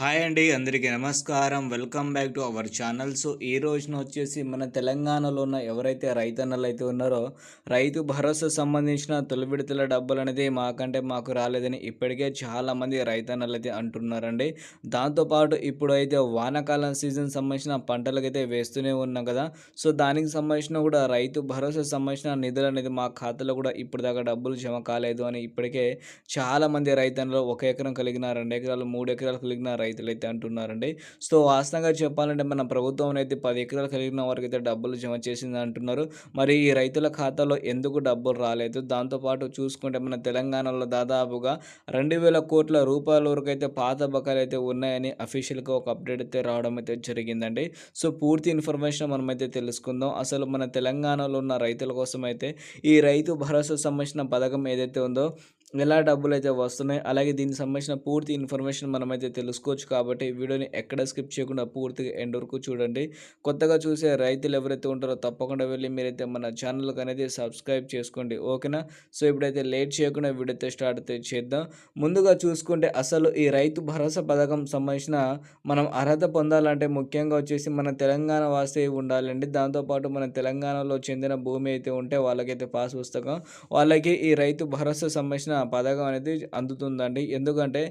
Hi అండి అందరికీ నమస్కారం. Welcome back to our channel. So ఈ రోజున వచ్చేసి మన తెలంగాణలో ఉన్న ఎవరైతే రైతన్నలు అయితే ఉన్నారో రైతు భరోసా సంబంధించిన తొలి విడతల డబ్బులు అనేది మాకంటే మాకు రాలేదని ఇప్పటికే చాలామంది రైతన్నలు అయితే అంటున్నారండి. దాంతోపాటు ఇప్పుడు అయితే వానాకాలం సీజన్ సంబంధించిన పంటలకైతే వేస్తూనే ఉన్నాం కదా. సో దానికి సంబంధించిన కూడా రైతు భరోసా సంబంధించిన నిధులు అనేది మా ఖాతాలో కూడా ఇప్పుడు దాకా డబ్బులు జమ కాలేదు అని ఇప్పటికే చాలామంది రైతన్నలు ఒక ఎకరం కలిగిన రెండు ఎకరాలు మూడు ఎకరాలు కలిగిన రైతులు అయితే అంటున్నారండి. సో వాస్తవంగా చెప్పాలంటే మన ప్రభుత్వం అయితే పది ఎకరాలు కలిగిన వారికి అయితే డబ్బులు జమ చేసింది అంటున్నారు. మరి ఈ రైతుల ఖాతాలో ఎందుకు డబ్బులు రాలేదు? దాంతోపాటు చూసుకుంటే మన తెలంగాణలో దాదాపుగా రెండు వేల కోట్ల రూపాయల వరకు అయితే పాత బకాయిలు అయితే ఉన్నాయని అఫీషియల్గా ఒక అప్డేట్ అయితే రావడం అయితే జరిగిందండి. సో పూర్తి ఇన్ఫర్మేషన్ మనమైతే తెలుసుకుందాం. అసలు మన తెలంగాణలో ఉన్న రైతుల కోసం అయితే ఈ రైతు భరోసా సంబంధించిన పథకం ఏదైతే ఉందో ఎలా డబ్బులు అయితే వస్తున్నాయి అలాగే దీనికి సంబంధించిన పూర్తి ఇన్ఫర్మేషన్ మనమైతే తెలుసుకోవచ్చు కాబట్టి వీడియోని ఎక్కడ స్కిప్ చేయకుండా పూర్తిగా ఎండ్ వరకు చూడండి. కొత్తగా చూసే రైతులు ఎవరైతే ఉంటారో తప్పకుండా వెళ్ళి మీరైతే మన ఛానల్కి అనేది సబ్స్క్రైబ్ చేసుకోండి. ఓకేనా? సో ఇప్పుడైతే లేట్ చేయకుండా వీడియో అయితే స్టార్ట్ అయితే చేద్దాం. ముందుగా చూసుకుంటే అసలు ఈ రైతు భరోసా పథకం సంబంధించిన మనం అర్హత పొందాలంటే ముఖ్యంగా వచ్చేసి మన తెలంగాణ వాసి ఉండాలండి. దాంతోపాటు మన తెలంగాణలో చెందిన భూమి అయితే ఉంటే వాళ్ళకైతే పాస్ పుస్తకం. వాళ్ళకి ఈ రైతు భరోసా సంబంధించిన పథకం అనేది అందుతుందండి. ఎందుకంటే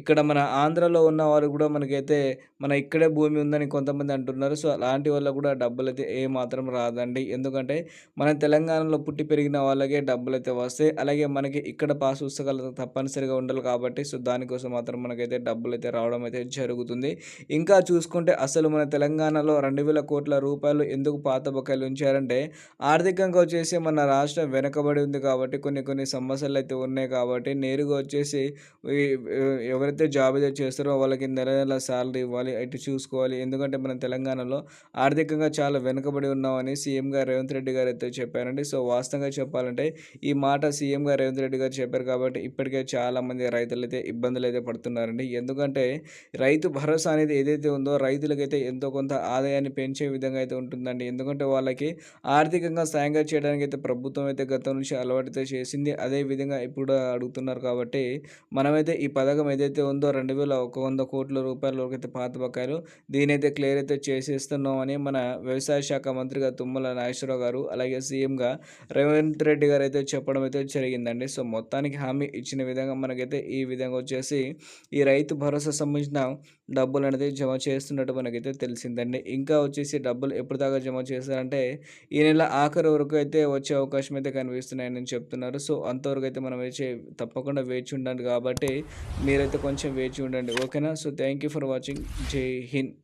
ఇక్కడ మన ఆంధ్రలో ఉన్న వారు కూడా మనకైతే మన ఇక్కడే భూమి ఉందని కొంతమంది అంటున్నారు. సో అలాంటి వల్ల కూడా డబ్బులు అయితే ఏ మాత్రం రాదండి. ఎందుకంటే మన తెలంగాణలో పుట్టి పెరిగిన వాళ్ళకే డబ్బులు అయితే వస్తాయి. అలాగే మనకి ఇక్కడ పాస్ పుస్తకాలు తప్పనిసరిగా ఉండాలి కాబట్టి సో దానికోసం మాత్రం మనకైతే డబ్బులు అయితే రావడం అయితే జరుగుతుంది. ఇంకా చూసుకుంటే అసలు మన తెలంగాణలో రెండు వేల కోట్ల రూపాయలు ఎందుకు పాత బకాయిలు ఉంచారంటే ఆర్థికంగా వచ్చేసి మన రాష్ట్రం వెనకబడి ఉంది కాబట్టి కొన్ని కొన్ని సమస్యలు అయితే ఉన్నాయి కాబట్టి నేరుగా వచ్చేసి ఎవరైతే జాబ్ అయితే చేస్తారో వాళ్ళకి నెల నెల శాలరీ ఇవ్వాలి ఇటు చూసుకోవాలి. ఎందుకంటే మన తెలంగాణలో ఆర్థికంగా చాలా వెనుకబడి ఉన్నామని సీఎం గారు రేవంత్ రెడ్డి గారు అయితే చెప్పారండి. సో వాస్తవంగా చెప్పాలంటే ఈ మాట సీఎం గారు రేవంత్ రెడ్డి గారు చెప్పారు కాబట్టి ఇప్పటికే చాలామంది రైతులు అయితే ఇబ్బందులు అయితే పడుతున్నారండి. ఎందుకంటే రైతు భరోసా అనేది ఏదైతే ఉందో రైతులకైతే ఎంతో కొంత ఆదాయాన్ని పెంచే విధంగా అయితే ఉంటుందండి. ఎందుకంటే వాళ్ళకి ఆర్థికంగా సాయంగా చేయడానికి అయితే ప్రభుత్వం అయితే గతం నుంచి అలవాటు చేసింది. అదే విధంగా ఇప్పుడు అడుగుతున్నారు కాబట్టి మనమైతే ఈ పథకం ఏదైతే ఉందో రెండు వేల ఒక వంద కోట్ల రూపాయల వరకు అయితే పాత బకాయిలు దీని అయితే క్లియర్ అయితే చేసేస్తున్నామని మన వ్యవసాయ శాఖ మంత్రిగా తుమ్మల నాగేశ్వరరావు గారు అలాగే సీఎంగా రేవంత్ రెడ్డి గారు అయితే చెప్పడం అయితే జరిగిందండి. సో మొత్తానికి హామీ ఇచ్చిన విధంగా మనకైతే ఈ విధంగా వచ్చేసి ఈ రైతు భరోసా సంబంధించిన డబ్బులు అనేది జమ చేస్తున్నట్టు మనకైతే తెలిసిందండి. ఇంకా వచ్చేసి డబ్బులు ఎప్పుడు దాకా జమ చేస్తారంటే ఈ నెల ఆఖరి వరకు అయితే వచ్చే అవకాశం అయితే కనిపిస్తున్నాయని చెప్తున్నారు. సో అంతవరకు అయితే మనం వచ్చే తప్పకుండా వేచి ఉండండి కాబట్టి మీరైతే కొంచెం వేచి ఉండండి. ఓకేనా? So thank you for watching జై హింద్